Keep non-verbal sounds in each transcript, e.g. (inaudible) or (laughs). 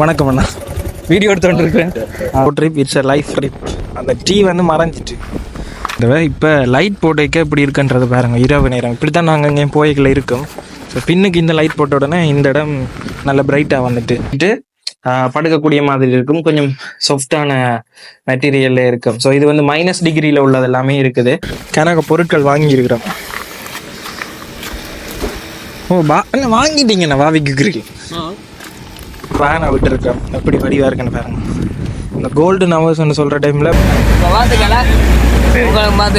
வணக்கம் அண்ணா. வீடியோ எடுத்து இருக்கேன் trip it's a life trip அந்த டீ வந்து மறைஞ்சிட்டு. இந்த இப்போ லைட் போட்டு வைக்க இப்படி இருக்குன்றது பாருங்க இரவு நேரம். இப்படி தான் நாங்கள் இங்கே போய்களை இருக்கோம். ஸோ பின்னுக்கு இந்த லைட் போட்ட உடனே இந்த இடம் நல்ல பிரைட்டாக வந்துட்டு. படுக்கக்கூடிய மாதிரி இருக்கும். கொஞ்சம் சாஃப்டான மெட்டீரியல்ல இருக்கும். ஸோ இது வந்து மைனஸ் டிகிரியில் உள்ளது எல்லாமே இருக்குது. கணக்கு பொருட்கள் வாங்கியிருக்கிறோம். ஓ பா வாங்கிட்டீங்கண்ணா வாவிக்கு கிரில் ஃபேனை விட்டுருக்கேன். எப்படி வடிவாக இருக்குன்னு பாருங்க. இந்த கோல்டு நவர்ஸ்னு சொல்கிற டைமில்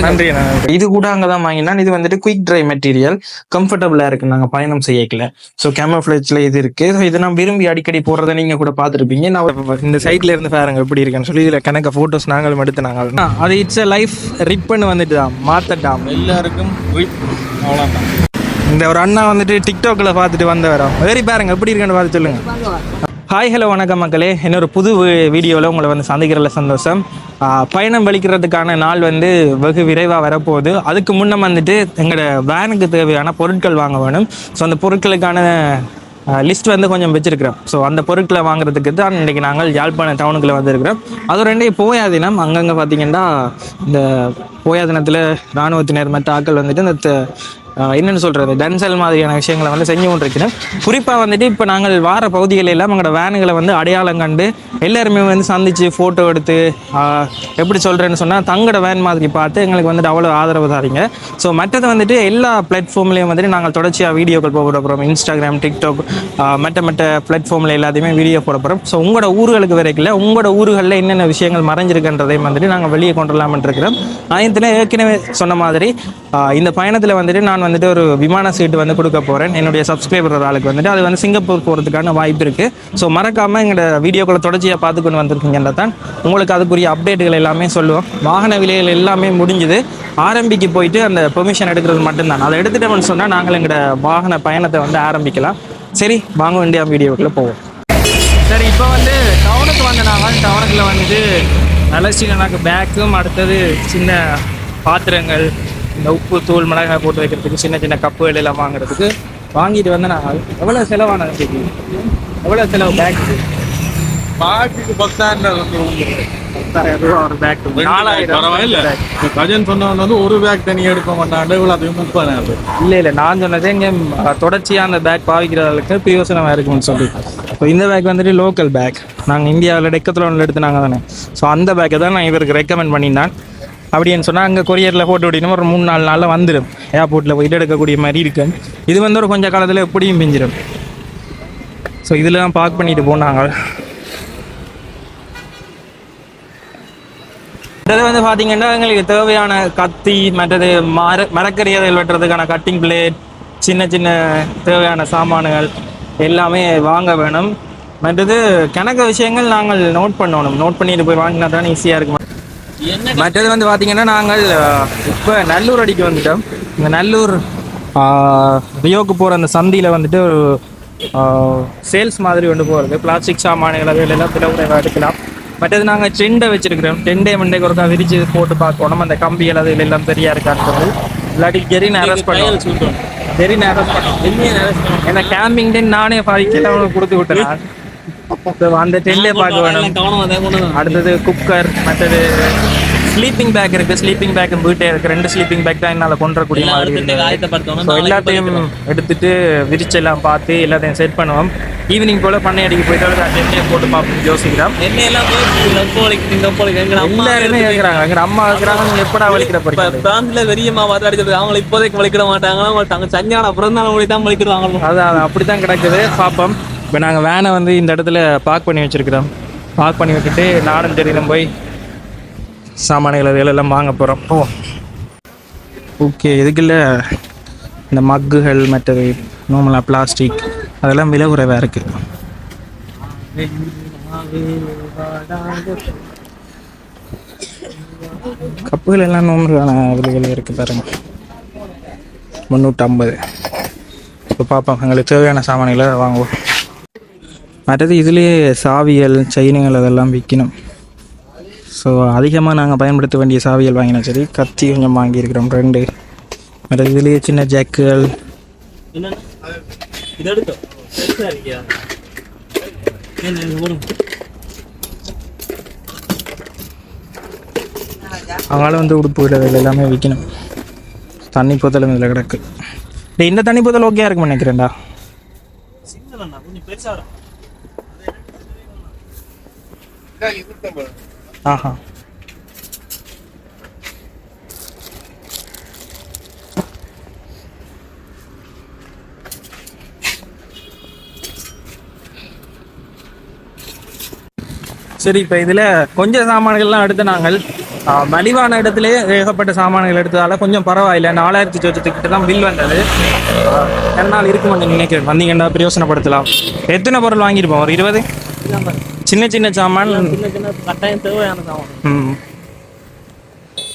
நன்றி. இது கூட அங்கே தான் வாங்கினா இது வந்துட்டு குயிக் ட்ரை மெட்டீரியல் கம்ஃபர்டபுளாக இருக்கு. நாங்கள் பயணம் செய்யக்கல. ஸோ கேமோஃப்ளேஜில் இது இருக்கு. ஸோ இதை நான் விரும்பி அடிக்கடி போடுறதை நீங்கள் கூட பார்த்துருப்பீங்க. நான் இந்த சைட்ல இருந்து பாருங்க எப்படி இருக்குன்னு சொல்லி இதில் கணக்க ஃபோட்டோஸ் நாங்களும் எடுத்து நாங்கள் அது இட்ஸ் அ லைஃப் ரிப்புன்னு வந்துட்டு தான். மாற்றட்டாம் எல்லாருக்கும் அவ்வளோதான் இந்த ஒரு அண்ணா வந்துட்டு டிக்டாக்ல பார்த்துட்டு வந்தவரா? வேறி பாருங்க எப்படி இருக்குன்னு பார்த்து சொல்லுங்க. ஹாய் ஹலோ வணக்கம் மக்களே. இன்னொரு புது வீடியோவில் உங்களை வந்து சந்திக்கிறதுல சந்தோஷம். பயணம் வலிக்கிறதுக்கான நாள் வந்து வெகு விரைவாக வரப்போகுது. அதுக்கு முன்னே வந்துட்டு எங்களோட வேனுக்கு தேவையான பொருட்கள் வாங்க வேணும். ஸோ அந்த பொருட்களுக்கான லிஸ்ட் வந்து கொஞ்சம் வச்சிருக்கிறோம். ஸோ அந்த பொருட்களை வாங்குறதுக்கு தான் இன்றைக்கி நாங்கள் யாழ்ப்பாணம் டவுனுக்குள்ளே வந்திருக்கிறோம். அது ரெண்டே போயா தினம் அங்கங்கே பார்த்தீங்கன்னா இந்த போயா தினத்தில் இராணுவத்தினர் மற்ற ஆட்கள் வந்துட்டு இந்த என்னென்னு சொல்கிறது டன்சல் மாதிரியான விஷயங்களை வந்து செஞ்சு கொண்டிருக்கிறோம் குறிப்பாக வந்துட்டு இப்போ நாங்கள் வார பகுதிகளில் எல்லாம் எங்களோட வேனுகளை வந்து அடையாளம் கண்டு எல்லாருமே வந்து சந்திச்சு ஃபோட்டோ எடுத்து எப்படி சொல்கிறேன்னு சொன்னால் தங்களோட வேன் மாதிரி பார்த்து எங்களுக்கு வந்துட்டு அவ்வளோ ஆதரவு தாரீங்க. ஸோ மற்றது வந்துட்டு எல்லா பிளாட்ஃபார்ம்லேயும் வந்துட்டு நாங்கள் தொடர்ச்சியாக வீடியோக்கள் போட போகிறோம் இன்ஸ்டாகிராம் டிக்டாக் மற்ற மற்ற பிளாட்ஃபார்மில் எல்லாத்தையுமே வீடியோ போட போகிறோம் ஸோ உங்களோட ஊர்களுக்கு வரைக்கும் உங்களோட ஊர்களில் என்னென்ன விஷயங்கள் மறைஞ்சிருக்குன்றதையும் வந்துட்டு நாங்கள் வெளியே கொண்டு வரலாம்னு இருக்கிறோம். நான் ஏற்கனவே சொன்ன மாதிரி இந்த பயணத்தில் வந்துட்டு நான் வந்துட்டு ஒரு விமான சீட்டு வந்து கொடுக்க போகிறேன் என்னுடைய சப்ஸ்கிரைபர் ஒரு ஆளுக்கு வந்துட்டு. அது வந்து சிங்கப்பூர் போகிறதுக்கான வாய்ப்பு இருக்குது ஸோ மறக்காமல் எங்களோட வீடியோக்களை தொடர்ச்சியாக பார்த்துக்கொண்டு வந்திருக்கீங்கன்ற தான் உங்களுக்கு அதுக்குரிய அப்டேட்டுகள் எல்லாமே சொல்லுவோம். வாகன விலைகள் எல்லாமே முடிஞ்சுது. ஆரம்பிக்கு போயிட்டு அந்த பெர்மிஷன் எடுக்கிறது மட்டும்தான். அதை எடுத்துட்டோம்னு சொன்னால் நாங்கள் எங்களோட வாகன பயணத்தை வந்து ஆரம்பிக்கலாம். சரி வாங்க வேண்டிய வீடியோக்குள்ளே போவோம். சரி இப்போ வந்து டவுனுக்கு வந்த நாங்கள் டவுனுக்குள்ள வந்துட்டு அலசி எனக்கு பேக்கும் அடுத்தது சின்ன பாத்திரங்கள் இந்த உப்பு தூள் மிளகாய் போட்டு வைக்கிறதுக்கு சின்ன சின்ன கப்புகள் எல்லாம் வாங்குறதுக்கு வாங்கிட்டு வந்து நாங்கள் எவ்வளோ செலவானது தெரியும் எவ்வளோ செலவு பேக் பாட்டுக்கு பத்தாயிரம் பேக் நாலாயிரம் பரவாயில்ல. கஜன் சொன்னவன் வந்து ஒரு பேக் தனியாக எடுக்க மாட்டான் இவ்வளோ அதுவும் முப்பதாயிரம் இல்லை இல்லை நான் சொன்னதே இங்கே தொடர்ச்சியாக அந்த பேக் பாவிக்கிறவர்களுக்கு பிரயோசனமாக இருக்கும்னு சொல்லி இப்போ இந்த பேக் வந்துட்டு லோக்கல் பேக் நாங்கள் இந்தியாவில் டெக்கத்தில் ஒன்று எடுத்து நாங்கள் தானே. ஸோ அந்த பேக்கை தான் நான் இவருக்கு ரெக்கமெண்ட் பண்ணியிருந்தேன். அப்படின்னு சொன்னால் அங்கே கொரியரில் போட்டு விட்டினா ஒரு மூணு நாலு நாளில் வந்துடும் ஏர்போர்ட்டில் போயிட்டு எடுக்கக்கூடிய மாதிரி இருக்கு. இது வந்து ஒரு கொஞ்சம் காலத்தில் எப்படியும் பிஞ்சிடும் ஸோ இதில் தான் பார்க் பண்ணிட்டு போனாங்க. இது வந்து பார்த்தீங்கன்னா எங்களுக்கு தேவையான கத்தி மற்றது மர மரக்கறியல் வெட்டுறதுக்கான கட்டிங் பிளேட் சின்ன சின்ன தேவையான சாமான்கள் எல்லாமே வாங்க வேணும். மற்றது கணக்கு விஷயங்கள் நாங்கள் நோட் பண்ணணும். நோட் பண்ணிட்டு போய் வாங்கினா தான் ஈஸியாக இருக்கும்? மற்றது வந்து பார்த்தீங்கன்னா நாங்கள் இப்போ நல்லூர் அடிக்கு வந்துட்டோம். இந்த நல்லூர் ரியோக்கு போகிற அந்த சந்தியில் வந்துட்டு ஒரு சேல்ஸ் மாதிரி கொண்டு போகிறது பிளாஸ்டிக் சாமான்கள் அது எல்லாம் பிளவுரை எடுக்கலாம். மற்றது நாங்கள் டெண்டை வச்சிருக்கிறோம். டெண்டை மண்டைக்கு ஒருக்கா விரிச்சு போட்டு பார்க்கணும். அந்த கம்பிகள் அது எல்லாம் சரியா இருக்கான்னு இல்லாட்டி கெரின் அரெஸ்ட் பண்ணுவோம் கெரின் அரெஸ்ட் பண்ணுவோம் ஏன்னா கேம்பிங் டென் நானே பாதிக்கல அவனுக்கு கொடுத்து விட்டேன்? அந்த டெண்டே பார்க்க வேணும். அடுத்தது குக்கர் மற்றது ஸ்லீப்பிங் பேக் இருக்கு ஸ்லீப்பிங் பேக் வீட்டே இருக்கு. ரெண்டு ஸ்லீப்பிங் பேக் தான் என்னால் கொண்டுறக்கூடிய மாதிரி இருக்கு. எல்லாத்தையும் எடுத்துட்டு விரிச்செல்லாம் பார்த்து எல்லாத்தையும் செட் பண்ணுவோம். ஈவினிங் போல பண்ணை அடிக்க போயிட்டு டென்டையும் போட்டு பார்ப்போம் யோசிக்கிறோம். எல்லாருமே கேட்குறாங்க எங்க அம்மா இருக்கிறாங்க நீங்க எப்படா வலிக்கிற போறீங்க? பிராந்தில பெரியம்மா பார்த்து அடிச்சது அவங்க இப்போதைக்கு வலிக்கிட மாட்டாங்க. அவங்க தங்க சஞ்ஞான பிறந்தாலும் தான் வலிக்கிடுவாங்க அதான் அதான் அப்படித்தான் கிடக்குது. பார்ப்போம். இப்போ நாங்கள் வேனை வந்து இந்த இடத்துல பார்க் பண்ணி வச்சுருக்கிறோம். பார்க் பண்ணி விட்டுட்டு நாடன் தெரியும் போய் சாமான்கள் அது எல்லாம் வாங்க போகிறோம் ஓ ஓகே இதுக்குள்ள இந்த மக்குகள் மற்றது நார்மலாக பிளாஸ்டிக் அதெல்லாம் விலை குறைவாக இருக்குது கப்புகள் எல்லாம் நோம்பலான விலைகள் இருக்குது பாருங்க. முந்நூற்றம்பது. இப்போ பார்ப்போம் எங்களுக்கு தேவையான சாமான்களை வாங்குவோம். மற்றது இதுலேயே சாவியல் செயினுங்கள் அதெல்லாம் விற்கணும் ஸோ அதிகமாக நாங்கள் பயன்படுத்த வேண்டிய சாவியல் வாங்கினா சரி கத்தி கொஞ்சம் வாங்கியிருக்கிறோம் ரெண்டு. மற்றது இதுலேயே சின்ன ஜாக்குகள். அவங்களால வந்து உடுப்பு விடுறது எல்லாமே விற்கணும் தண்ணி போத்தலும் இதில் கிடக்கு. இந்த தண்ணி போத்தல் ஓகே இருக்கும்னு நினைக்கிறேன்டா சிங்கிள் அண்ணா கொஞ்சம் பெருசா வரும் ஆஹா சரி இப்போ இதில் கொஞ்சம் சாமான்கள்லாம் எடுத்து நாங்கள் மலிவான இடத்துலயே ஏகப்பட்ட சாமான்கள் எடுத்ததால கொஞ்சம் பரவாயில்லை. நாலாயிரத்தி சொச்சத்துக்கிட்ட தான் பில் வந்தது. ரெண்டு நாள் இருக்குமென்னு நினைக்கிறேன் வந்தீங்கன்னா பிரயோசனப்படுத்தலாம். எத்தனை பொருள் வாங்கியிருப்போம்? ஒரு இருபது? சின்ன சின்ன சாமான். சின்ன சின்ன கட்டாயம் தேவையான சாமான்.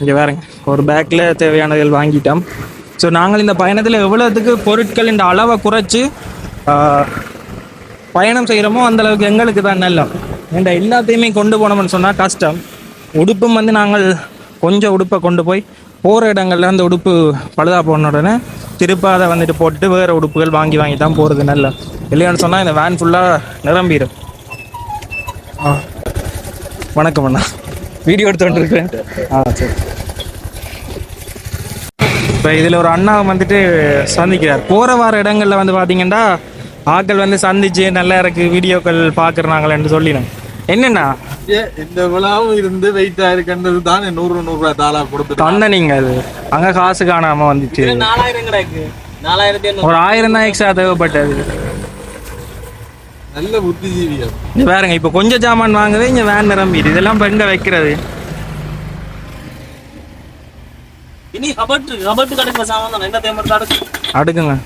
இங்கே பாருங்க ஒரு பேக்கில் தேவையானதுகள் வாங்கிட்டோம். ஸோ நாங்கள் இந்த பயணத்தில் எவ்வளோத்துக்கு பொருட்கள் இந்த அளவை குறைச்சி பயணம் செய்கிறோமோ அந்த அளவுக்கு எங்களுக்கு தான் நல்லம். ஏன்டா எல்லாத்தையுமே கொண்டு போனோம்னு சொன்னால் கஷ்டம். உடுப்பும் வந்து நாங்கள் கொஞ்சம் உடுப்பை கொண்டு போய் போகிற இடங்கள்ல அந்த உடுப்பு பழுதா போன உடனே திருப்ப அதை வந்துட்டு போட்டுட்டு வேறு உடுப்புகள் வாங்கி வாங்கி தான் போகிறது நல்ல இல்லையான்னு சொன்னால் இந்த வேன் ஃபுல்லாக நிரம்பிடும் வணக்கம் அண்ணா. வீடியோ எடுத்துட்டு இருக்கேன் ஆ சரி. இப்போ இதில் ஒரு அண்ணா வந்துட்டு சந்திக்கிறார். போகிற வார இடங்களில் வந்து பார்த்தீங்கன்னா ஆட்கள் வந்து சந்திச்சு நல்லா இருக்கு வீடியோக்கள் பார்க்குறாங்களேன்னு சொல்லினேன். என்னண்ணா? ஏ, இந்த விழாவும் இருந்து வெயிட் ஆயிருக்கின்றது தான் நூறு நூறு ரூபாய் தாளா கொடுத்துட்டு தந்த நீங்கள். அது அங்கே காசு காணாமல் வந்துச்சு. நாலாயிரம் கிடக்கு நாலாயிரத்தி எண்ணூறு ஒரு ஆயிரம் தான் எக்ஸ்ட்ரா தேவைப்பட்டது. நல்ல புத்திஜீவிகள் இங்க பாருங்க இப்போ கொஞ்சம் சாமான் வாங்குது இங்கே வேன் நிரம்பிடு இதெல்லாம் இப்போ எங்கே வைக்கிறது? இனி கபட்டு கபட்டு கிடைக்கிற சாமான் என்ன கிடக்கு அடுக்குங்க.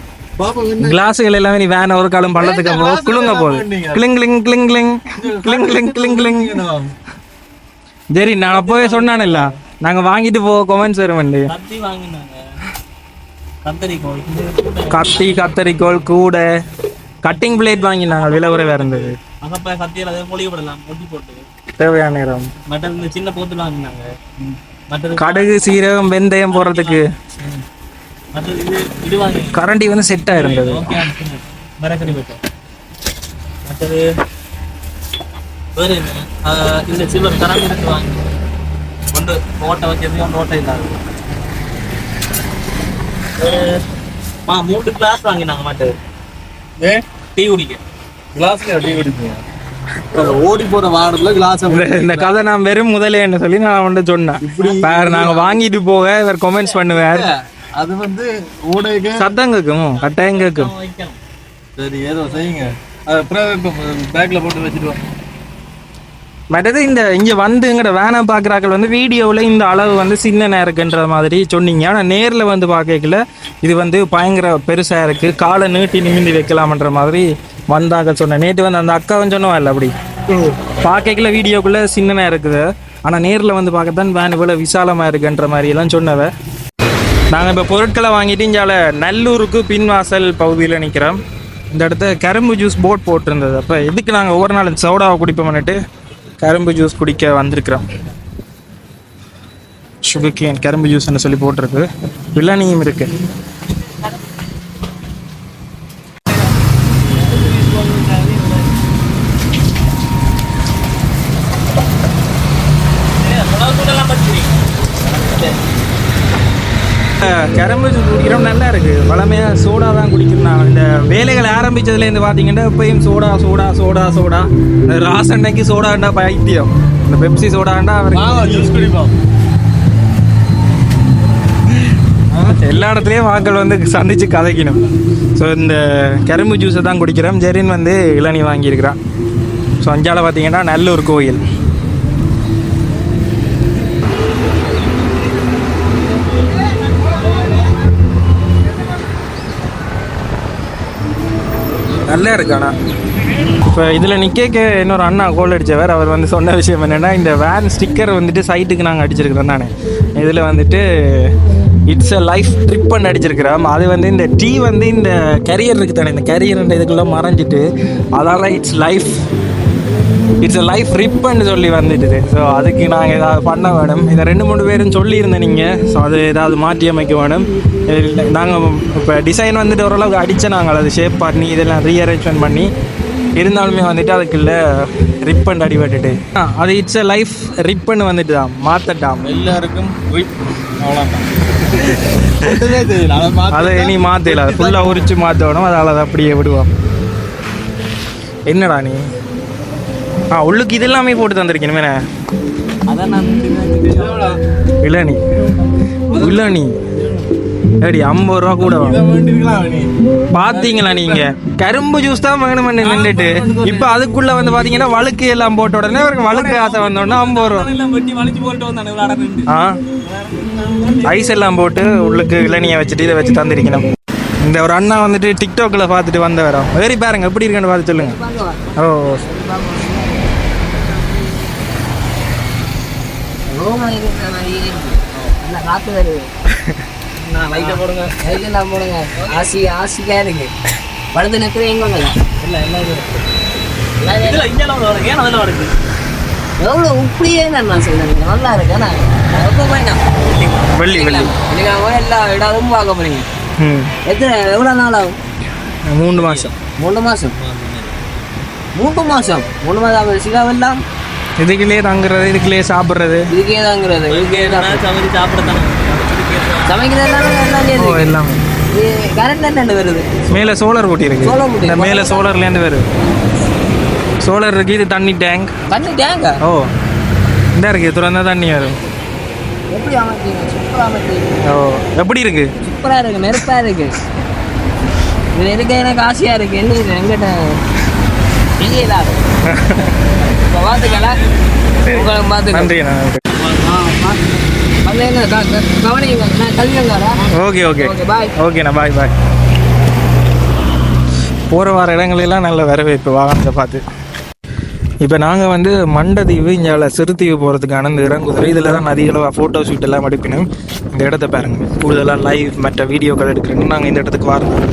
கிளாஸுகள் எல்லாமே நீ வேன் ஒரு காலம் பள்ளத்துக்கு அப்புறம் குலுங்க போகுது. கிளிங் கிளிங் கிளிங் கிளிங் கிளிங் கிளிங் கிளிங் கிளிங். சரி நான் அப்போவே சொன்னானல்ல நாங்க வாங்கிட்டு போ கொமெண்ட்ஸ் வருமெண்டு கத்தி கத்தரிக்கோள். இது கத்தி கத்தரிக்கோல் கூடை. கட்டிங் பிளேட் வாங்கினாங்க விலை குறைவா இருந்தது. அகப்ப கத்தியில் அதை மொழி போடலாம் ஒட்டி போட்டு தேவையான நேரம். மற்றது இந்த சின்ன போத்தில் வாங்கினாங்க. மற்றது கடுகு சீரகம் வெந்தயம் போடுறதுக்கு. மற்றது இது இது வாங்கி கரண்டி வந்து செட் ஆயிருந்தது ஓகே மரக்கறி போட்டோம் மற்றது வேறு என்ன? இந்த சில்வர் கரண்ட் இருக்கு வாங்கி ஒன்று ஓட்டை வச்சது ஒன்று ஓட்டை இல்லாது. மூணு கிளாஸ் வாங்கினாங்க மாட்டு ஏ? டீ குடிக்க கிளாஸ்ல எப்படி குடிப்பீங்க? ஓடி போற வாரத்துல கிளாஸ் இந்த- இந்த கதை நான் வெறும் முதலேன்னு சொல்லி நான் அவன்கிட்ட சொன்னேன். பாரு நாங்க வாங்கிட்டு போக இவர் கொமெண்ட்ஸ் பண்ணுவார். அது வந்து ஓடைக்கு சத்தம் கேட்கும் கட்டாயம் கேட்கும். சரி ஏதோ செய்யுங்க. பேக்ல போட்டு வச்சுட்டு. மற்றது இந்த இங்க வந்து எங்கட வேனை பார்க்குறாக்கள் வந்து வீடியோவில் இந்த அளவு வந்து சின்ன இருக்குன்ற மாதிரி சொன்னீங்க. ஆனால் நேரில் வந்து பார்க்கல இது வந்து பயங்கர பெருசாக இருக்கு. காலை நீட்டி நிமிந்தி வைக்கலாம்ன்ற மாதிரி வந்தாங்க சொன்னேன். நேற்று வந்து அந்த அக்காவும் சொன்னவா இல்லை அப்படி? பார்க்கல வீடியோக்குள்ளே சின்னனா இருக்குது. ஆனால் நேரில் வந்து பார்க்க தான் வேன் இவ்வளோ விசாலமாக இருக்குன்ற மாதிரி எல்லாம் சொன்னவ. நாங்கள் இப்போ பொருட்களை வாங்கிட்டு இங்கால நல்லூருக்கு பின்வாசல் பகுதியில் நிற்கிறோம் இந்த இடத்த கரும்பு ஜூஸ் போட் போட்டிருந்தது. அப்போ எதுக்கு நாங்கள் ஒவ்வொரு நாள் சோடாவை குடிப்போம்னுட்டு கரும்பு ஜூஸ் குடிக்க வந்திருக்கிறோம். சுகர் கேன் கரும்பு ஜூஸ்ன்னு சொல்லி போட்டிருக்கு. இளநியும் இருக்குது கரும்பு ஜூஸ் குடிக்கிறோம் நல்லா இருக்கு. வளமையாக சோடா தான் குடிக்கிறோம் இந்த வேலைகள் ஆரம்பிச்சதுலேருந்து பார்த்தீங்கன்னா இப்பயும் சோடா சோடா சோடா சோடா. இந்த ராசண்டைக்கு சோடாண்டா பைத்தியம். இந்த பெப்சி சோடாண்டா வாங்க ஜூஸ் குடிப்போம். எல்லா இடத்துலையும் மக்கள் வந்து சந்திச்சு கதைக்கணும். ஸோ இந்த கரும்பு ஜூஸை தான் குடிக்கிறோம். ஜெரின் வந்து இளநீ வாங்கியிருக்கிறான். ஸோ அஞ்சால பார்த்தீங்கன்னா நல்லூர் கோயில். நல்லா இருக்கு இப்போ இதில் நிற்க இன்னொரு அண்ணா கோல் அடித்தவர் அவர் வந்து சொன்ன விஷயம் என்னென்னா இந்த வேன் ஸ்டிக்கர் வந்துட்டு சைட்டுக்கு நாங்கள் அடிச்சிருக்கிறோம் தானே? இதில் வந்துட்டு இட்ஸ் அ லைஃப் ட்ரிப் பண்ணி அடிச்சிருக்கிறோம். அது வந்து இந்த டீ வந்து இந்த கரியர் இருக்குது தானே? இந்த கரியர்ன்ற இதுக்குள்ளே மறைஞ்சிட்டு அதனால் it's life it's a life ரிப்னு சொல்லி வந்துட்டுது. ஸோ அதுக்கு நாங்கள் ஏதாவது பண்ண வேணும். இதை ரெண்டு மூணு பேரும் சொல்லியிருந்தேன் நீங்கள் ஸோ அது ஏதாவது மாற்றி அமைக்க வேணும். நாங்கள் இப்போ டிசைன் வந்துட்டு ஓரளவுக்கு அடித்த நாங்கள். அது ஷேப் பண்ணி இதெல்லாம் ரீஅரேஞ்ச்மெண்ட் பண்ணி இருந்தாலுமே வந்துட்டு அதுக்குள்ள ரிப்பன் அடிபட்டுட்டு அது இட்ஸ் அ லைஃப் ரிப்பன் வந்துட்டு தான் மாத்தட்டாம். எல்லாருக்கும். அதை இனி மாத்தல. அதை ஃபுல்லாக உரிச்சு மாற்றணும் அதால் அதை அப்படியே விடுவோம். என்னடா நீ? ஆ உள்ளுக்கு இது எல்லாமே போட்டு நான் இளநி. இளநி. ஏடி ஐம்பது ரூபா கூட. பாத்தீங்களா நீங்க? கரும்பு ஜூஸ் தான் வேணும்னு நின்றுட்டு இப்ப அதுக்குள்ள வந்து பாத்தீங்கன்னா வழுக்கு எல்லாம் போட்ட உடனே அவருக்கு வழுக்கு ஆசை வந்த உடனே ஐம்பது ரூபா. ஆ? ஐஸ் எல்லாம் போட்டு உள்ளுக்கு இளநியை வச்சுட்டு இதை வச்சு தந்திருக்கணும். இந்த ஒரு அண்ணா வந்துட்டு டிக்டாக்ல பார்த்துட்டு வந்தவரா? வேறி பாருங்க எப்படி இருக்குன்னு பார்த்து சொல்லுங்க. ஓ. ரோமம் இருக்கிற மாதிரி நல்லா காத்து வருது. நான் லைட்டை போடுங்க. லைட்டெல்லாம் போடுங்க. ஆசி ஆசிக்கா இருக்கு. படுத்து நிற்கிற எங்க இல்ல எல்லாம் இங்கெல்லாம் ஏன் வருது? எவ்வளோ இப்படியே நான் சொல்லுங்க நல்லா இருக்கு ஆனால் வெள்ளி வெள்ளி. எல்லா இடமும் பார்க்க போறீங்க. ம். எத்தனை எவ்வளோ நாள் ஆகும்? மூணு மாசம். மூணு மாசம்? மூன்று மாசம். மூணு மாதம் சிகாவெல்லாம்? இதுக்குள்ளேயே தங்குறது இதுக்குள்ளேயே சாப்பிட்றது. இதுக்கே தாங்கிறது. இதுக்கே சமைச்சு சாப்பிடத்தானே? சமைக்கிறது எல்லாமே எல்லாம் ஓ எல்லாமே. இது கரண்ட் என்ன வருது? மேலே சோலார் கூட்டி இருக்கு கூட்டி இந்த மேலே சோலார்லேருந்து வருது. சோலார் இருக்கு இது தண்ணி டேங்க் தண்ணி டேங்க ஓ. இந்த இருக்கு திறந்தா தண்ணி வரும். எப்படி அமைச்சீங்க சூப்பராக ஓ எப்படி இருக்கு? சூப்பரா இருக்கு நெருப்பா இருக்கு. இது இருக்க எனக்கு ஆசையா இருக்கு? என்ன எங்கிட்ட. தெரியல (laughs) இப்போ நன்றி ஓகே ஓகே. ஓகேண்ணா பாய். பாய் போகிற வார இடங்களெல்லாம் நல்ல வரவேற்பு வாகனத்தை பார்த்து. இப்போ நாங்கள் வந்து மண்டதீவு இங்கே சிறுதீவு போகிறதுக்கான இந்த இறங்குதிரை இதில் தான் அதிகளவாக ஃபோட்டோ ஷூட் எல்லாம் எடுப்பினோம் இந்த இடத்த பாருங்க. கூடுதலாக லைவ் மற்ற வீடியோக்கள் எடுக்கிறோன்னு நாங்கள் இந்த இடத்துக்கு வரணும்.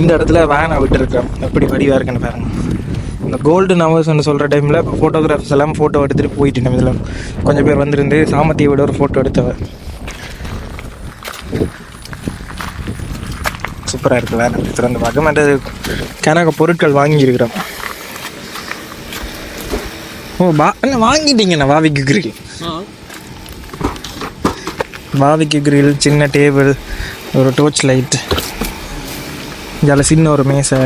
இந்த இடத்துல வேனை விட்டுருக்கோம். எப்படி வடிவாக இருக்குன்னு பாருங்க. இந்த கோல்டன் ஹவர்ஸ்னு சொல்கிற டைமில் இப்போ ஃபோட்டோகிராஃபர்ஸ் எல்லாம் ஃபோட்டோ எடுத்துகிட்டு போயிட்டு நம்ம இதில் கொஞ்சம் பேர் வந்திருந்து சாமத்தியோட ஒரு ஃபோட்டோ எடுத்தவ சூப்பராக இருக்குது வேலை. திறந்து பார்க்க மற்றது கணக்கு பொருட்கள் வாங்கியிருக்கிறோம். ஓ பா என்ன வாங்கிட்டீங்கண்ணா வாவிக்கு கிரில் வாவிக்கு கிரில் சின்ன டேபிள் ஒரு டோர்ச் லைட் இதில் சின்ன ஒரு மேசை.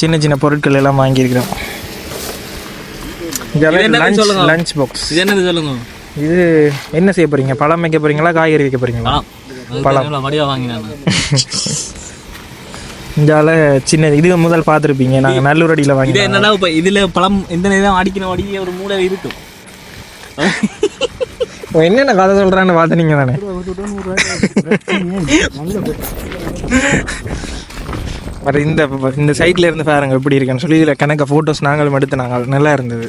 சின்ன சின்ன பொருட்கள் எல்லாம் வாங்கியிருக்கிறோம். லஞ்ச் சொல்லுங்க. லஞ்ச் பாக்ஸ் இது என்னது சொல்லுங்க? இது என்ன செய்ய போறீங்க? பழம் வைக்க போறீங்களா? காய்கறி வைக்க போறீங்களா? பழம். பழம் வடிவா வாங்கினேன் (laughs) இதால சின்ன இது முதல் பார்த்துருப்பீங்க. நாங்கள் நல்லூர் அடியில் இது வாங்கி என்னன்னா இப்ப இதுல பழம் எந்த நேரம் அடிக்கிற வடி ஒரு மூளை இருக்கும். என்னென்ன கதை சொல்கிறான்னு பார்த்து நீங்கள் தானே (laughs) மற்ற இந்த இந்த சைட்ல இருந்து பாருங்க எப்படி இருக்குன்னு சொல்லி இதில் கணக்க ஃபோட்டோஸ் நாங்களும் எடுத்து நாங்கள் நல்லா இருந்தது.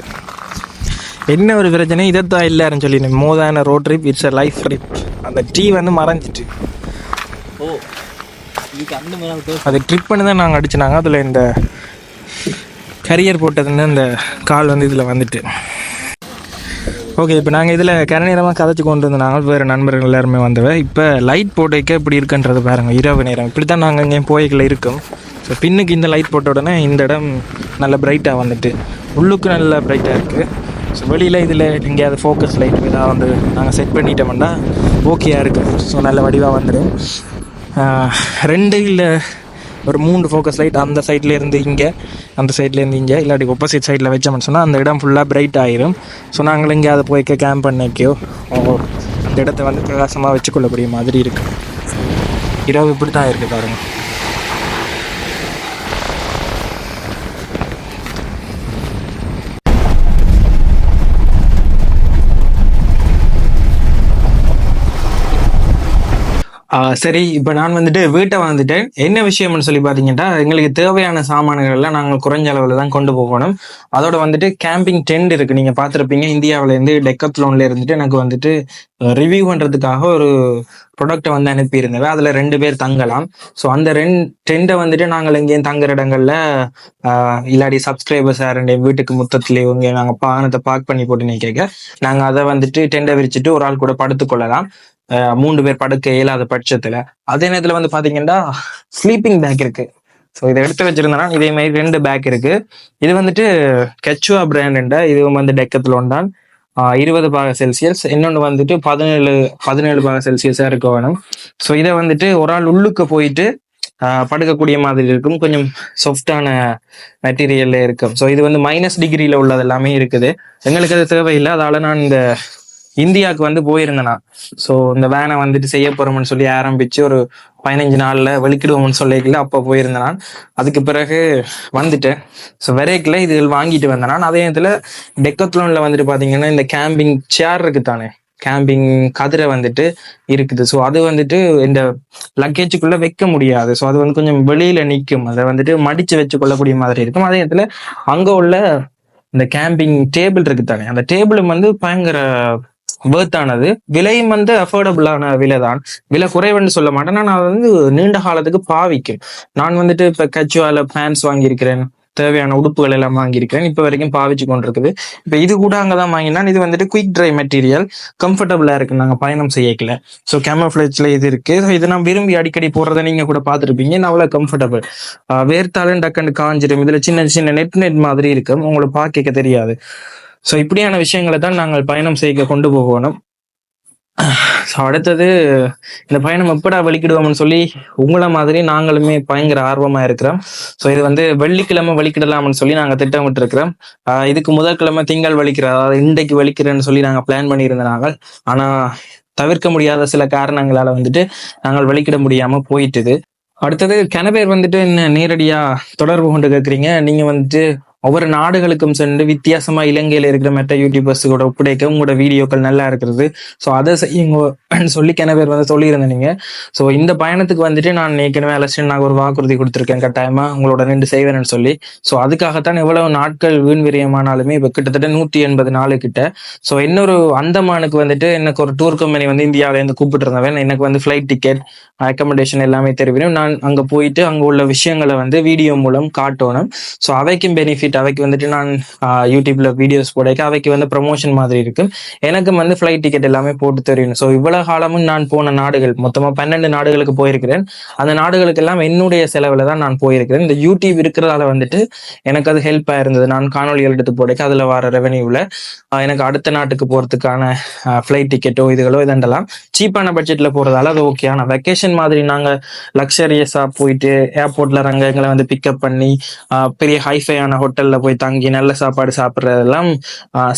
என்ன ஒரு பிரச்சனை? இதைத்தான் இல்லைன்னு சொல்லி மோதான road trip it's a life trip அந்த டீ வந்து மறைஞ்சிட்டு. ஓ அது ட்ரிப் பண்ணி தான் நாங்கள் அடிச்சினாங்க. அதில் இந்த கரியர் போட்டதுன்னு இந்த கால் வந்து இதில் வந்துட்டு. ஓகே இப்போ நாங்கள் இதில் கரநேரமாக கதைச்சு கொண்டு வந்த நாங்கள் வேறு நண்பர்கள் எல்லாருமே வந்தவ. இப்போ லைட் போட்டு இப்படி இருக்குன்றது பாருங்கள் இரவு நேரம். இப்படி தான் நாங்கள் இங்கே போய்களை இருக்கோம். ஸோ பின்னுக்கு இந்த லைட் போட்ட உடனே இந்த இடம் நல்ல பிரைட்டாக வந்துட்டு உள்ளுக்கு நல்ல பிரைட்டாக இருக்குது ஸோ வெளியில் இதில் எங்கேயாவது ஃபோக்கஸ் லைட் இதாக வந்து நாங்கள் செட் பண்ணிட்டோம்னா ஓகேயாக இருக்குது ஸோ நல்ல வடிவாக வந்துடும். ரெண்டு இல்லை ஒரு மூணு ஃபோக்கஸ் லைட் அந்த சைட்லேருந்து இங்கே அந்த சைட்லேருந்து இங்கே இல்லாட்டி ஒப்போசிட் சைடில் வச்சோம்னு சொன்னால் அந்த இடம் ஃபுல்லாக பிரைட் ஆயிரும். ஸோ நாங்கள் அதை போய்க்க கேம்ப் பண்ணிக்கோ. அந்த இந்த இடத்த வந்து பிரகாசமாக வச்சுக்கொள்ளக்கூடிய மாதிரி இருக்குது இரவு இப்படி தான் இருக்குது பாருங்கள் சரி இப்போ நான் வந்துட்டு வீட்டை வந்துட்டேன் என்ன விஷயம்னு சொல்லி பார்த்தீங்கன்னா எங்களுக்கு தேவையான சாமான்கள்லாம் நாங்கள் குறைஞ்ச அளவில் தான் கொண்டு போகணும். அதோட வந்துட்டு கேம்பிங் டென்ட் இருக்கு. நீங்கள் பார்த்துருப்பீங்க இந்தியாவிலேருந்து டெக்கத்லோன்ல இருந்துட்டு எனக்கு வந்துட்டு ரிவ்யூ பண்ணுறதுக்காக ஒரு ப்ரொடக்டை வந்து அனுப்பியிருந்தேன். அதில் ரெண்டு பேர் தங்கலாம். ஸோ அந்த ரெண்டு டெண்டை வந்துட்டு நாங்கள் எங்கேயும் தங்குற இடங்கள்ல இல்லாடி இல்லாட்டி சப்ஸ்கிரைபர்ஸ் யாருடைய வீட்டுக்கு முத்தத்துலேயும் இங்கே நாங்கள் பானத்தை பார்க் பண்ணி போட்டு கேட்க நாங்கள் அதை வந்துட்டு டெண்டை விரிச்சிட்டு ஒரு ஆள் கூட படுத்துக்கொள்ளலாம். மூன்று பேர் படுக்க இயலாத பட்சத்துல அதே நேரத்துல வந்து பாத்தீங்கன்னா ஸ்லீப்பிங் பேக் இருக்கு. ஸோ இதை எடுத்து வச்சிருந்தேன்னா இதே மாதிரி ரெண்டு பேக் இருக்கு. இது வந்துட்டு கெச்சுவா பிராண்ட் இதுவும் வந்து டெக்கத்தில் தான். இருபது பாக செல்சியஸ் இன்னொன்று வந்துட்டு பதினேழு பதினேழு பாக செல்சியஸாக இருக்க வேணும். ஸோ இதை வந்துட்டு ஒரு ஆள் உள்ளுக்கு போயிட்டு படுக்கக்கூடிய மாதிரி இருக்கும். கொஞ்சம் சாஃப்டான மெட்டீரியல்ல இருக்கும். ஸோ இது வந்து மைனஸ் டிகிரியில் உள்ளது எல்லாமே இருக்குது. எங்களுக்கு அது தேவையில்லை. அதால நான் இந்த இந்தியாவுக்கு வந்து போயிருந்தேனா. ஸோ இந்த வேனை வந்துட்டு செய்ய போறோம்னு சொல்லி ஆரம்பிச்சு ஒரு பதினஞ்சு நாள்ல வெளிக்கிடுவோம்னு சொல்லிக்கல அப்போ போயிருந்தேன். நான் அதுக்கு பிறகு வந்துட்டேன். ஸோ வெரைக்கில் இது வாங்கிட்டு வந்தேன். நான் அதே நேரத்தில் டெக்கத்லோனில் வந்துட்டு பார்த்தீங்கன்னா இந்த கேம்பிங் சேர் இருக்கு தானே. கேம்பிங் கதிரை வந்துட்டு இருக்குது. ஸோ அது வந்துட்டு இந்த லக்கேஜுக்குள்ள வைக்க முடியாது. ஸோ அது வந்து கொஞ்சம் வெளியில நிற்கும் அதை வந்துட்டு மடிச்சு வச்சு கொள்ளக்கூடிய மாதிரி இருக்கும். அதே நேரத்தில் அங்கே உள்ள இந்த கேம்பிங் டேபிள் இருக்கு தானே. அந்த டேபிளும் வந்து பயங்கர வேர்த்தானது விலையும் வந்து அஃபோர்டபுளான விலை தான் விலை குறைவுன்னு சொல்ல மாட்டேன். நான் அதை வந்து நீண்ட காலத்துக்கு பாவிக்கும் நான் வந்துட்டு இப்போ கச்சுவால பேண்ட்ஸ் வாங்கியிருக்கிறேன். தேவையான உடுப்புகள் எல்லாம் வாங்கியிருக்கிறேன். இப்போ வரைக்கும் பாவிச்சு கொண்டிருக்குது. இப்போ இது கூட அங்கே தான் வாங்கினா இது வந்துட்டு குயிக் ட்ரை மெட்டீரியல் கம்ஃபர்டபுளாக இருக்கு. நாங்கள் பயணம் செய்யக்கல. ஸோ கேமஃப்ளேஜில் இது இருக்கு. ஸோ இதை நான் விரும்பி அடிக்கடி போடுறதை நீங்கள் கூட பார்த்துருப்பீங்க. நான் அவ்வளோ கம்ஃபர்டபுள் வேர்த்தாலும் டக்குன்னு காஞ்சிடும் இதில் சின்ன சின்ன நெட் நெட் மாதிரி இருக்கும். உங்களை பார்க்க தெரியாது. ஸோ இப்படியான விஷயங்களை தான் நாங்கள் பயணம் செய்ய கொண்டு போகணும். ஸோ அடுத்தது இந்த பயணம் எப்படா வலிக்கிடுவோம்னு சொல்லி உங்களை மாதிரி நாங்களுமே பயங்கர ஆர்வமாக இருக்கிறோம். ஸோ இது வந்து வெள்ளிக்கிழமை வலிக்கிடலாம்னு சொல்லி நாங்கள் திட்டமிட்டு இருக்கிறோம் இதுக்கு முதல் கிழமை திங்கள் வலிக்கிற அதாவது இன்றைக்கு வலிக்கிறேன்னு சொல்லி நாங்கள் பிளான் பண்ணியிருந்தோம் நாங்கள். ஆனால் தவிர்க்க முடியாத சில காரணங்களால் வந்துட்டு நாங்கள் வலிக்கிட முடியாமல் போயிட்டுது. அடுத்தது கனவேர் வந்துட்டு என்ன நேரடியாக தொடர்பு கொண்டு கேட்குறீங்க நீங்கள் வந்துட்டு ஒவ்வொரு நாடுகளுக்கும் சென்று வித்தியாசமா இலங்கையில இருக்கிற மற்ற யூடியூபர்ஸ் கூட ஒப்படைக்க உங்களோட வீடியோக்கள் நல்லா இருக்கிறது. ஸோ அதை செய்யுங்க (clears throat) சொல்லி கிணவேர் வந்து சொல்லியிருந்தேன் நீங்க. ஸோ இந்த பயணத்துக்கு வந்துட்டு நான் ஏற்கனவே அலசின் நான் ஒரு வாக்குறுதி கொடுத்துருக்கேன் கட்டாயமா. உங்களோட நின்று செய்வேன்னு சொல்லி. ஸோ அதுக்காகத்தான் எவ்வளவு நாட்கள் வீண் விரயமானாலுமே இப்போ கிட்டத்தட்ட நூற்றி எண்பது நாலு கிட்ட ஸோ இன்னொரு அந்தமானுக்கு வந்துட்டு எனக்கு ஒரு டூர் கம்பெனி வந்து இந்தியாவிலேருந்து கூப்பிட்டுருந்தவன். கூப்பிட்டு இருந்தவன் எனக்கு வந்து ஃப்ளைட் டிக்கெட் அக்கமடேஷன் எல்லாமே தெரிவிடும் நான் அங்கே போயிட்டு அங்கே உள்ள விஷயங்களை வந்து வீடியோ மூலம் காட்டணும். ஸோ அவைக்கும் பெனிஃபிட் அவைக்கு வந்துட்டு நான் யூடியூப்ல வீடியோஸ் போடைக்க அவைக்கு வந்து ப்ரொமோஷன் மாதிரி இருக்கும் எனக்கும் வந்து ஃப்ளைட் டிக்கெட் எல்லாமே போட்டு தெரியும் ஸோ இவ்வளவு காலமும் நான் போன நாடுகள் மொத்தமா பன்னெண்டு நாடுகளுக்கு போயிருக்கிறேன். அந்த நாடுகளுக்கு எல்லாம் என்னுடைய செலவுல தான் நான் போயிருக்கிறேன். இந்த யூடியூப் இருக்கிறதால வந்துட்டு எனக்கு அது ஹெல்ப் இருந்தது. நான் காணொலிகள் எடுத்து போடைக்க அதுல வர ரெவன்யூல எனக்கு அடுத்த நாட்டுக்கு போறதுக்கான ஃப்ளைட் டிக்கெட்டோ இதுகளோ இதெண்டெல்லாம் சீப்பான பட்ஜெட்ல போறதால அது ஓகே ஆனா வெக்கேஷன் மாதிரி நாங்க லக்ஸரியஸா போயிட்டு ஏர்போர்ட்ல ரங்கங்களை வந்து பிக்கப் பண்ணி பெரிய ஹைஃபையான ஹோட்டல் ஹோட்டல்ல போய் தங்கி நல்ல சாப்பாடு சாப்பிட்றதெல்லாம்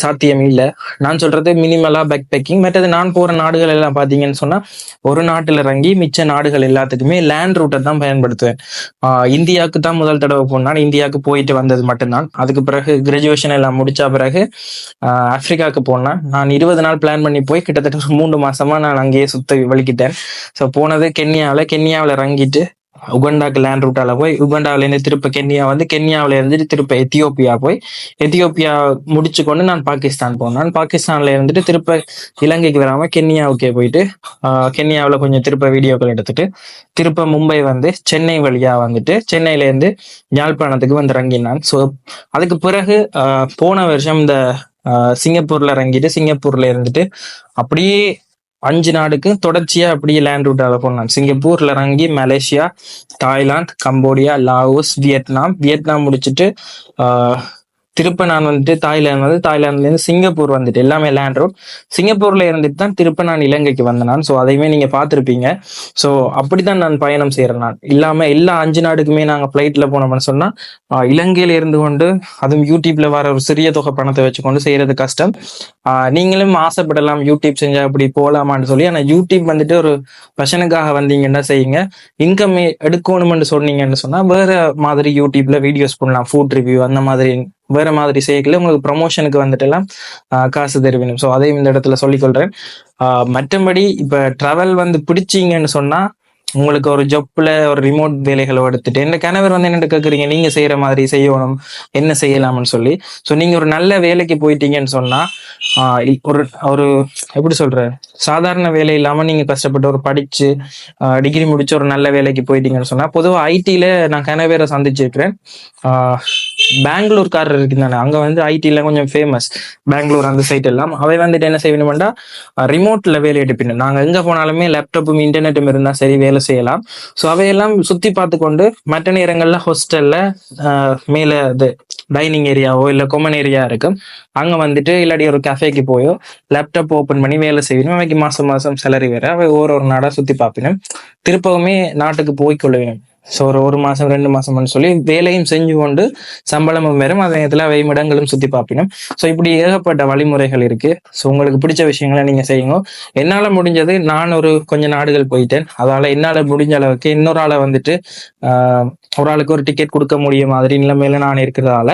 சாத்தியம் இல்லை. நான் சொல்றது மினிமலா பேக் பேக்கிங் மற்றது நான் போற நாடுகள் எல்லாம் பாத்தீங்கன்னு சொன்னா ஒரு நாட்டுல இறங்கி மிச்ச நாடுகள் எல்லாத்துக்குமே லேண்ட் ரூட்டை தான் பயன்படுத்துவேன். இந்தியாவுக்கு தான் முதல் தடவை போனால் இந்தியாவுக்கு போயிட்டு வந்தது மட்டும்தான். அதுக்கு பிறகு கிராஜுவேஷன் எல்லாம் முடிச்ச பிறகு ஆப்பிரிக்காவுக்கு போனேன். நான் இருபது நாள் பிளான் பண்ணி போய் கிட்டத்தட்ட ஒரு மூணு மாசமா நான் அங்கேயே சுத்த வலிக்கிட்டேன். ஸோ போனது கென்யாவில் கென்யாவில் இறங்கிட்டு உகண்டாக்கு லேண்ட் ரூட்டால போய் உகண்டாவில இருந்து திருப்ப கென்யா வந்து கென்யாவில இருந்துட்டு திருப்ப எத்தியோப்பியா போய் எத்தியோப்பியா முடிச்சு கொண்டு நான் பாகிஸ்தான் போனேன். பாகிஸ்தான்ல இருந்துட்டு திருப்ப இலங்கைக்கு வராம கென்யாவுக்கே போயிட்டு கென்யாவில கொஞ்சம் திருப்ப வீடியோக்கள் எடுத்துட்டு திருப்ப மும்பை வந்து சென்னை வழியா வந்துட்டு சென்னையில இருந்து யாழ்ப்பாணத்துக்கு வந்து இறங்கினான். ஸோ அதுக்கு பிறகு போன வருஷம் இந்த சிங்கப்பூர்ல இறங்கிட்டு சிங்கப்பூர்ல இருந்துட்டு அப்படியே அஞ்சு நாடுக்கு தொடர்ச்சியா அப்படியே லேண்ட் ரூட்டால போனான் சிங்கப்பூர்ல இறங்கி Malaysia Thailand Cambodia Laos Vietnam. Vietnam முடிச்சுட்டு ஆஹ் திருப்ப நான் வந்துட்டு தாய்லாந்து வந்து தாய்லாந்துல இருந்து சிங்கப்பூர் வந்துட்டு எல்லாமே லேண்ட் ரோட் சிங்கப்பூர்ல இருந்துட்டு தான் திருப்ப நான் இலங்கைக்கு வந்தேன் நான். ஸோ அதையுமே நீங்க பார்த்துருப்பீங்க. ஸோ அப்படிதான் நான் பயணம் செய்யறேன் நான். இல்லாம எல்லா அஞ்சு நாடுக்குமே நாங்க ஃபிளைட்ல போனோம்னு சொன்னா இலங்கையில இருந்து கொண்டு அதுவும் யூடியூப்ல வர ஒரு சிறிய தொகை பணத்தை வச்சுக்கொண்டு செய்யறது கஷ்டம். ஆஹ் நீங்களும் ஆசைப்படலாம் யூடியூப் செஞ்சா அப்படி போலாமான்னு சொல்லி. ஆனா யூடியூப் வந்துட்டு ஒரு பஷனுக்காக வந்தீங்கன்னா செய்யுங்க. இன்கம் எடுக்கணும்னு சொன்னீங்கன்னு சொன்னா வேற மாதிரி யூடியூப்ல வீடியோஸ் பண்ணலாம் ஃபுட் ரிவ்யூ அந்த மாதிரி வேற மாதிரி செய்யக்கல உங்களுக்கு ப்ரமோஷனுக்கு வந்துட்டு எல்லாம் காசு தெரிவிக்கணும் ஸோ அதையும் இந்த இடத்துல சொல்லிக்கொள்கிறேன் மற்றபடி இப்போ ட்ராவல் வந்து பிடிச்சீங்கன்னு சொன்னா உங்களுக்கு ஒரு ஜப்ல ஒரு ரிமோட் வேலைகளை எடுத்துட்டு இந்த கணவர் வந்து என்ன கேட்குறீங்க நீங்க செய்யற மாதிரி செய்யணும் என்ன செய்யலாம்னு சொல்லி. ஸோ நீங்க ஒரு நல்ல வேலைக்கு போயிட்டீங்கன்னு சொன்னா ஒரு ஒரு எப்படி சொல்ற சாதாரண வேலை இல்லாம நீங்க கஷ்டப்பட்டு ஒரு படிச்சு டிகிரி முடிச்சு ஒரு நல்ல வேலைக்கு போயிட்டீங்கன்னு சொன்னா பொதுவாக ஐடில நான் கனவேரை சந்திச்சிருக்கிறேன். ஆஹ் பெங்களூர்காரர் இருக்குதானே அங்க வந்து ஐடில கொஞ்சம் ஃபேமஸ் பெங்களூர் அந்த சைட் எல்லாம். அவை வந்துட்டு என்ன செய்யணும்டா ரிமோட்ல வேலை எடுப்பினு நாங்க எங்க போனாலுமே லேப்டாப்பும் இன்டர்நெட்டும் இருந்தா சரி வேலை வேலை செய்யலாம். ஸோ அவையெல்லாம் சுற்றி பார்த்து கொண்டு மற்ற நேரங்களில் ஹாஸ்டலில் மேலே இது டைனிங் ஏரியாவோ இல்லை கொமன் ஏரியா இருக்கும். அங்கே வந்துட்டு இல்லாட்டி ஒரு கஃபேக்கு போயோ லேப்டாப் ஓப்பன் பண்ணி வேலை செய்யணும் அவைக்கு மாதம் மாதம் சேலரி வேறு. அவை ஒரு ஒரு நாடாக சுற்றி பார்ப்பினும். திருப்பவுமே நாட்டுக்கு போய் கொள்ளுவேன். ஸோ ஒரு ஒரு மாதம் ரெண்டு மாதம்னு சொல்லி வேலையும் செஞ்சு கொண்டு சம்பளமும் வரும் அதே நேரத்தில் அவை இடங்களும் சுற்றி பார்ப்பினும் ஸோ இப்படி ஏகப்பட்ட வழிமுறைகள் இருக்குது ஸோ உங்களுக்கு பிடிச்ச விஷயங்களை நீங்கள் செய்யுங்க. என்னால் முடிஞ்சது நான் ஒரு கொஞ்சம் நாடுகள் போயிட்டேன். அதால் என்னால் முடிஞ்ச அளவுக்கு இன்னொரு ஆளை வந்துட்டு ஒரு ஆளுக்கு ஒரு டிக்கெட் கொடுக்க முடிய மாதிரி நிலைமையில நான் இருக்கிறதால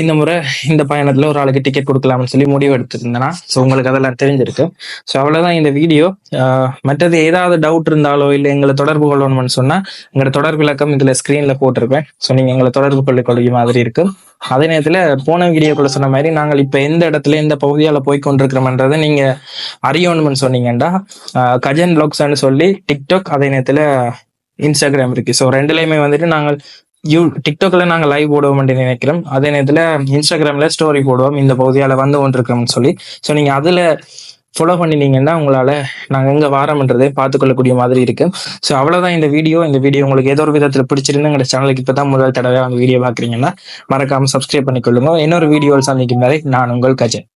இந்த முறை இந்த பயணத்தில் ஒரு ஆளுக்கு டிக்கெட் கொடுக்கலாம்னு சொல்லி முடிவு எடுத்திருந்தேன்னா ஸோ உங்களுக்கு அதெல்லாம் தெரிஞ்சிருக்கு. ஸோ அவ்வளோதான் இந்த வீடியோ மற்றது ஏதாவது டவுட் இருந்தாலோ இல்லை எங்களை தொடர்பு கொள்ளணும்னு சொன்னால் எங்களோட தொடர்பு இலக்கம் இதில் ஸ்க்ரீனில் போட்டிருப்பேன். ஸோ நீங்க எங்களை தொடர்பு கொள்ள கொள்கிற மாதிரி இருக்கும் அதே நேரத்துல போன வீடியோக்குள்ள சொன்ன மாதிரி நாங்கள் இப்போ எந்த இடத்துல எந்த பகுதியால் போய் கொண்டிருக்கிறோம்ன்றதை நீங்க அறியணும்னு சொன்னீங்கன்னா கஜன் பிளாக்ஸ்னு சொல்லி டிக்டாக் அதே நேரத்துல இன்ஸ்டாகிராம் இருக்கு. ஸோ ரெண்டுலேயுமே வந்துட்டு நாங்கள் யூ டிக்டாக்ல நாங்கள் லைவ் போடுவோம் என்று நினைக்கிறோம். அதே நேரத்தில் இன்ஸ்டாகிராமில் ஸ்டோரி போடுவோம். இந்த பகுதியால் வந்து கொண்டிருக்கிறோம்னு சொல்லி. ஸோ நீங்கள் அதில் ஃபாலோ பண்ணினீங்கன்னா உங்களால் நாங்கள் எங்கே வாரம்ன்றதை பார்த்துக்கொள்ளக்கூடிய மாதிரி இருக்கு. ஸோ அவ்வளோதான் இந்த வீடியோ இந்த வீடியோ உங்களுக்கு ஏதோ ஒரு விதத்தில் பிடிச்சிருந்து எங்கள் சேனலுக்கு இப்போ தான் முதல் தடவை அந்த வீடியோ பார்க்குறீங்கன்னா மறக்காமல் சப்ஸ்கிரைப் பண்ணிக்கொள்ளுங்க. இன்னொரு வீடியோவில் சந்திக்கும் வரை நான் உங்கள் கஜன்.